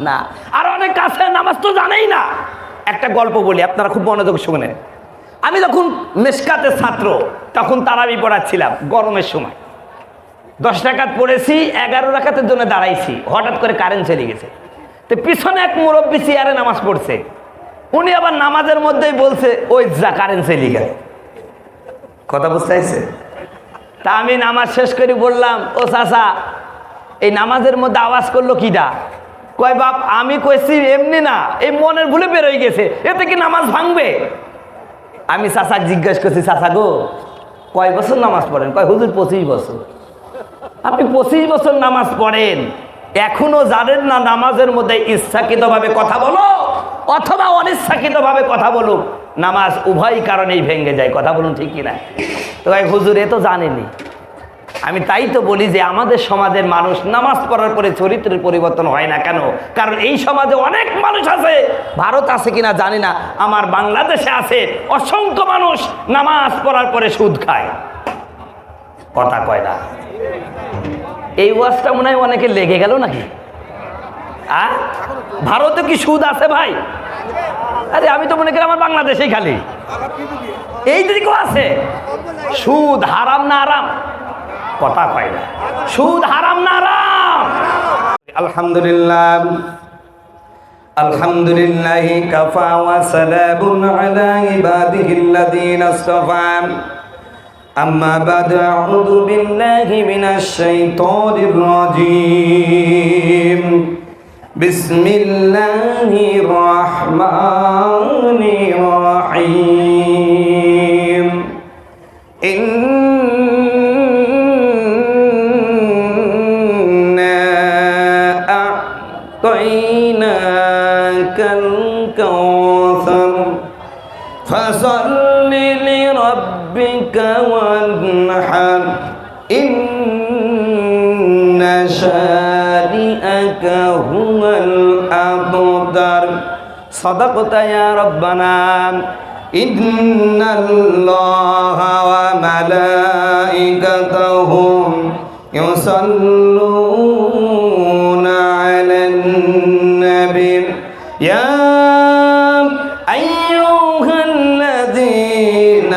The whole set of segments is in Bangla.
না। আর অনেক আছে নামাজ তো জানেই না। একটা গল্প বলি, আপনারা খুব মনোযোগ শুনে। আমি যখন মেসকাতে ছাত্র, তখন তারাবি পড়াচ্ছিলাম গরমের সময়। দশ টাকাত পড়েছি, এগারো রাখাতের জন্য দাঁড়াইছি। হঠাৎ করে কারেন্ট চলে গেছে। তো পিছনে এক মুরব্বী চেয়ারে নামাজ পড়ছে। উনি আবার নামাজের মধ্যেই বলছে, ওই যা কারেন্ট চলে গেল। কথা বুঝতে পারছে তা আমি নামাজ শেষ করে বললাম, ও চাচা, এই নামাজের মধ্যে আওয়াজ করল কিডা কয় বাপ, আমি কইছি এমনি না, এই মনের ভুলে বেরোয় গেছে, এতে কি নামাজ ভাঙবে? আমি চাচা জিজ্ঞেস করছি, চাচা গো, কয় বছর নামাজ পড়েন? কয়, হুজুর, পঁচিশ বছর। আপনি পঁচিশ বছর নামাজ পড়েন, এখনও জানেন না নামাজের মধ্যে ইচ্ছাকৃতভাবে কথা বলো, অথবা অনিচ্ছাকৃতভাবে কথা বলুক। নামাজ উভয় কারণেই ভেঙে যায়, কথা বলুন ঠিক কিনা? তো ভাই হুজুর, এ তো জানেনি আমি তাই তো বলি যে আমাদের সমাজের মানুষ নামাজ পড়ার পরে চরিত্রের পরিবর্তন হয় না কেন? কারণ এই সমাজে অনেক মানুষ আছে, ভারত আছে কিনা জানি না, আমার বাংলাদেশে আছে, অসংখ্য মানুষ নামাজ পড়ার পরে সুদ খায়। কথা কয় না। এই ওয়াজটা মনে হয় অনেকে লেগে গেল নাকি? আ? ভারতে কি সুদ আছে ভাই? আরে আমি তো মনে করি আমার বাংলাদেশেই খালি। এই দিকেও আছে। সুদ হারাম না আরাম? কথা পাই না। সুদ হারাম না রাম আলহামদুলিল্লাহ। আলহামদুলিল্লাহ কাফা ওয়া সালামুন আলা ইবাদিহিল লাযিনা ইসতাফা আম্মা বাদ, আউযু বিল্লাহি মিনাশ শাইতানির রাজীম। বিসমিল্লাহির রহমানির রহিম। أعطيناك الكوثر. فصل لربك وانحر. إن شانئك هو الأبتر. صدقت يا ربنا. إن الله وملائكته يصلون النبي يا أيها الذين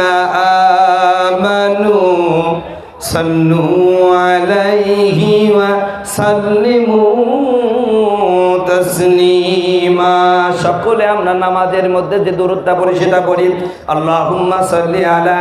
آمنوا صلوا عليه وسلموا تسليما সকলে আমরা নামাজের মধ্যে যে দূরত্ব পড়ি সেটা পড়ি আল্লাহুম্মা সাল্লি আলা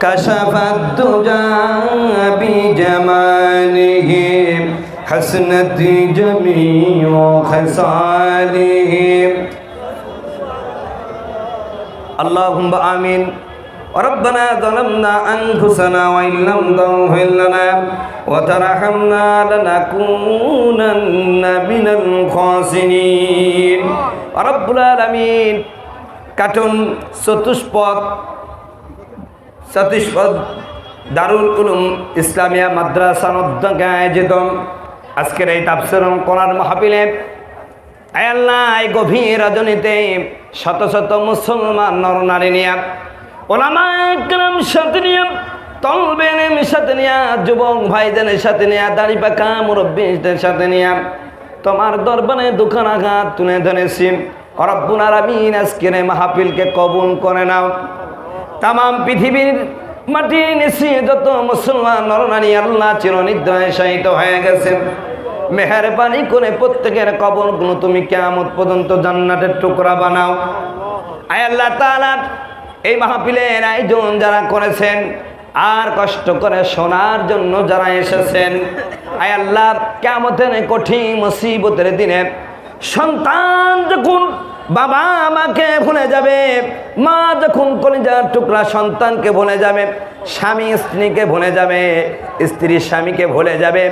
كشف الدجى بجماله حسنت جميع خصاله اللهم آمين ربنا ظلمنا أنفسنا وإن لم تغفر لنا وترحمنا لنكونن من الخاسرين رب العالمين কার্টুন চতুষ্পদ চতুষ্পদ দারুল উলুম ইসলামিয়া মাদ্রাসা উদ্যোগে আয়োজিত আজকের এই তাফসির কোরআন মাহফিলে আল্লাহ, এই গভীর রজনীতে শত শত মুসলমান নরনারী নিয়ে, ওলামা একরাম সাথে নিয়ে তলবেনের সাথে নিয়ে, যুবক ভাইদের সাথে নিয়ে, দাড়ি পাকা মুরব্বীদের সাথে নিয়ে, তোমার দরবারে দুখান আঘাত তুলে ধরেছি। রব্বুল আলামিন আজকের মাহফিলকে কবুল করে নাও। তাম পৃথিবীর মাটি নিচে যত মুসলমান নরনারী, আল্লাহ চিরনিদ্রায় শায়িত হয়ে গেছে মেহরবানি করে প্রত্যেকের কবরগুলো তুমি কেমন পর্যন্ত জান্নাতের টুকরা বানাও। আয় আল্লাহ তাআলা, এই মাহফিলের আয়োজন যারা করেছেন, আর কষ্ট করে শোনার জন্য যারা এসেছেন, আয় আল্লাহ কেমতের কঠিন মুসিবতের দিনে সন্তান যখন বাবা আমাকে ভুলে যাবে। মা যখন কলিজার টুকরা সন্তানকে ভুলে যাবে, স্বামী স্ত্রীকে ভুলে যাবে, স্ত্রী স্বামীকে ভুলে যাবে,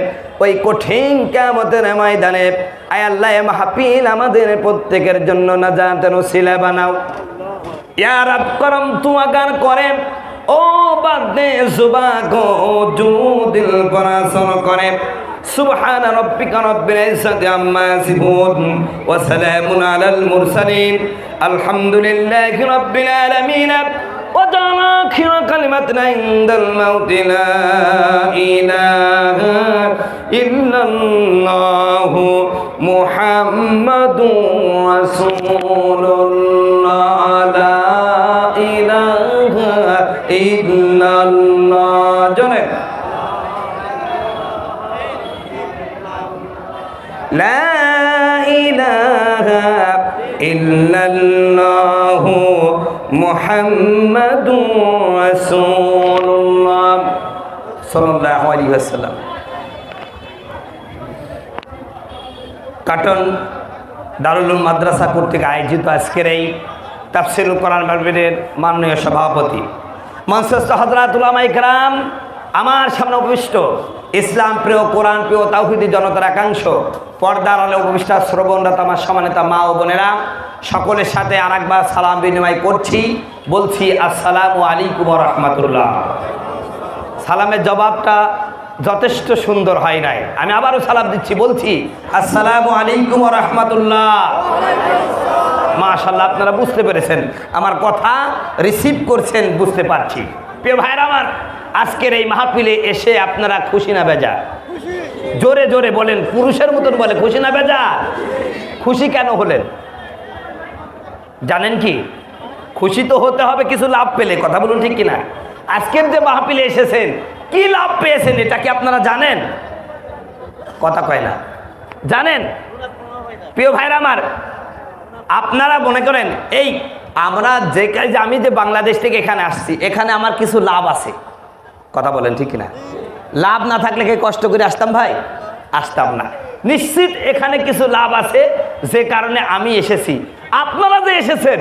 ওই কঠিন কেমতের ময়দানে আয় আল্লাহ মাহাপিল আমাদের প্রত্যেকের জন্য না জানতেন সিলে বানাও ইয়ার করম তুয়াগার করে। ও বাদে সুবা গো জু দিল পরাশন করে। سبحان ربك رب العزة عما يصفون وسلام على المرسلين. الحمد لله رب العالمين. وجعل آخر كلمة عند الموت. لا إله إلا الله محمد رسول الله. لا إله إلا الله محمد رسول الله صلى الله عليه وسلم কাটন দারুল মাদ্রাসা কর্তৃক আয়োজিত আজকের এই তাফসিরুল কোরআন মাহফিলের মাননীয় সভাপতি মঞ্চস্থ হজরাতুল্লামা ইকরাম আমার সামনে উপবিষ্ট ইসলাম প্রিয়, কোরআন প্রিয়, তাওহিদি জনতার একাংশ, পর্দার আলে উপবিষ্ট শ্রবণরত আমার সমানেতা মা ও বোনেরা, সকলের সাথে আর একবার সালাম বিনিময় করছি। বলছি, আসসালামু আলাইকুম রহমতুল্লাহ। সালামের জবাবটা যথেষ্ট সুন্দর হয় নাই। আমি আবারও সালাম দিচ্ছি, বলছি, আসসালামু আলাইকুম রহমতুল্লাহ। মাশাল্লাহ আপনারা বুঝতে পেরেছেন, আমার কথা রিসিভ করছেন, বুঝতে পারছি। প্রিয় ভাইরা আমার আজকের এই মাহফিলে এসে আপনারা খুশি না বেজা? জোরে জোরে বলেন, পুরুষের মতন বলে, খুশি না বেজা? খুশি কেন হলেন? জানেন কি? খুশি তো হতে হবে, কিছু লাভ পেলে, কথা বলুন ঠিক কিনা? আজকের যে মাহফিলে এসেছেন, কি লাভ পেয়েছেন এটা কি আপনারা জানেন? কথা কয় না। জানেন? প্রিয় ভাইরা আমার, আপনারা মনে করেন, এই আমরা যে কাজে আমি যে বাংলাদেশ থেকে এখানে আসছি, এখানে আমার কিছু লাভ আছে। কথা বলেন ঠিক না লাভ না থাকলে কি কষ্ট করে আসতাম ভাই? আসতাম না। নিশ্চিত এখানে কিছু লাভ আছে, যে কারণে আমি এসেছি। আপনারা যে এসেছেন,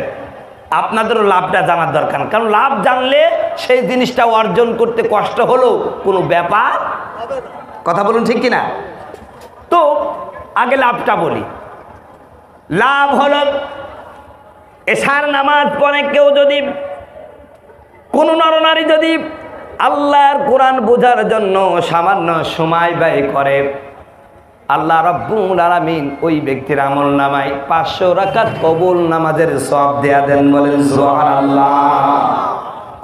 আপনাদেরও লাভটা জানার দরকার। কারণ লাভ জানলে সেই জিনিসটা অর্জন করতে কষ্ট হলেও কোনো ব্যাপার কথা বলুন ঠিক কিনা? তো, আগে লাভটা বলি। লাভ হল এশার নামাজ পরে কেউ যদি, কোনো নরনারী যদি আল্লাহর কোরআন বোঝার জন্য সামান্য সময় ব্যয় করে। আল্লাহ রব্বুল আলামিন ওই ব্যক্তির আমল নামায় পাঁচশো রাকাত কবুল নামাজের সব দেয়া দেন বলেন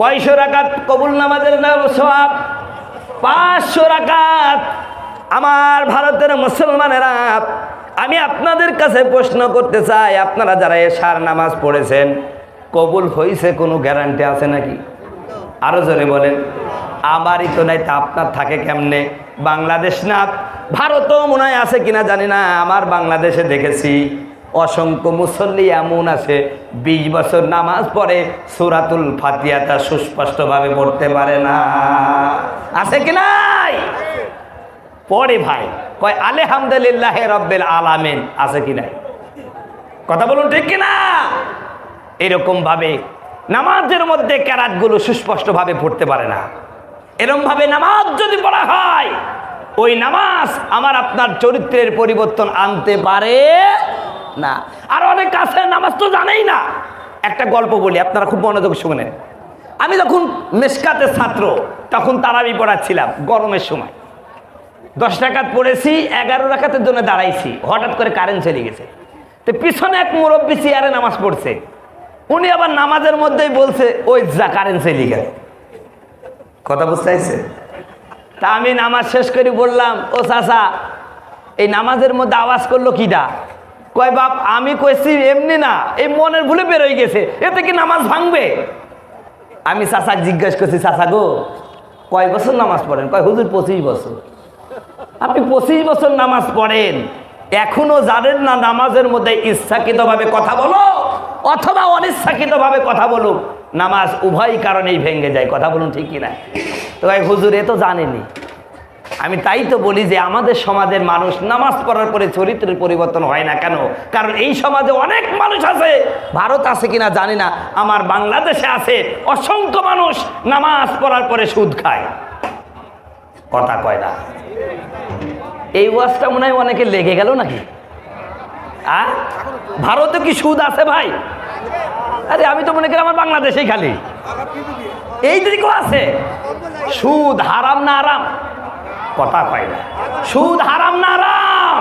কয়শো রাকাত কবুল নামাজের নাম সব পাঁচশো রাকাত। আমার ভারতের মুসলমানেরা, আমি আপনাদের কাছে প্রশ্ন করতে চাই, আপনারা যারা এশার নামাজ পড়েছেন, কবুল হয়েছে কোনো গ্যারান্টি আছে নাকি? আরও জোরে বলেন। আমারই তো নাই তা আপনার থাকে কেমনে? বাংলাদেশ না, ভারতও মনে হয় আছে কিনা জানি না, আমার বাংলাদেশে দেখেছি। অসংখ্য মুসল্লি এমন আছে, বিশ বছর নামাজ পড়ে সুরাতুল ফাতিয়াটা সুস্পষ্টভাবে পড়তে পারে না। আছে কি নাই? পড়ে ভাই। কয়, আলহামদুলিল্লাহ রব্বেল আলামিন, আছে কি নাই? কথা বলুন ঠিক কিনা? এরকম ভাবে নামাজের মধ্যে ক্যারাতগুলো সুস্পষ্টভাবে পড়তে পারে না। এরকম ভাবে নামাজ যদি পড়া হয়, ওই নামাজ আমার আপনার চরিত্রের পরিবর্তন আনতে পারে না। আর অনেক আছে, নামাজ তো জানেই না। একটা গল্প বলি, আপনারা খুব মনোযোগ শুনেন আমি যখন মেসকাতে ছাত্র, তখন তারাবি পড়াচ্ছিলাম গরমের সময়। দশ টাকাত পড়েছি, এগারো রাখাতের জন্য দাঁড়াইছি। হঠাৎ করে কারেন্ট চলে গেছে। তো পিছনে এক মুরব্বী চেয়ারে নামাজ পড়ছে। উনি আবার নামাজের মধ্যেই বলছে, ওই যা কারেন্ট গেল কথা বুঝতে চাইছে তা আমি নামাজ শেষ করে বললাম, ও চাচা, এই নামাজের মধ্যে আওয়াজ করল কিটা কয়, বাপ, আমি কইছি এমনি না, এই মনের ভুলে বেরোয় গেছে, এতে কি নামাজ ভাঙবে? আমি চাচা জিজ্ঞেস করছি, চাচা গো, কয় বছর নামাজ পড়েন? কয়, হুজুর, পঁচিশ বছর। আপনি পঁচিশ বছর নামাজ পড়েন, এখনও জানেন না নামাজের মধ্যে ইচ্ছাকৃতভাবে কথা বলো? অথবা অনিচ্ছাকৃতভাবে কথা বলুক, নামাজ উভয় কারণেই ভেঙে যায়, কথা বলুন ঠিক কিনা? তো ভাই, হুজুর, এ তো জানেনি আমি তাই তো বলি যে আমাদের সমাজের মানুষ নামাজ পড়ার পরে চরিত্রের পরিবর্তন হয় না কেন? কারণ এই সমাজে অনেক মানুষ আছে, ভারত আছে কিনা জানি না, আমার বাংলাদেশে আছে, অসংখ্য মানুষ নামাজ পড়ার পরে সুদ খায়। কথা কয় না। এই ওয়াজটা মনে হয় অনেকে লেগে গেল নাকি? আ? ভারতে কি সুদ আছে ভাই? আরে আমি তো মনে করি আমার বাংলাদেশেই খালি। এই দিকেও আছে, সুদ হারাম না আরাম কথা পাই না। সুদ হারাম না আরাম।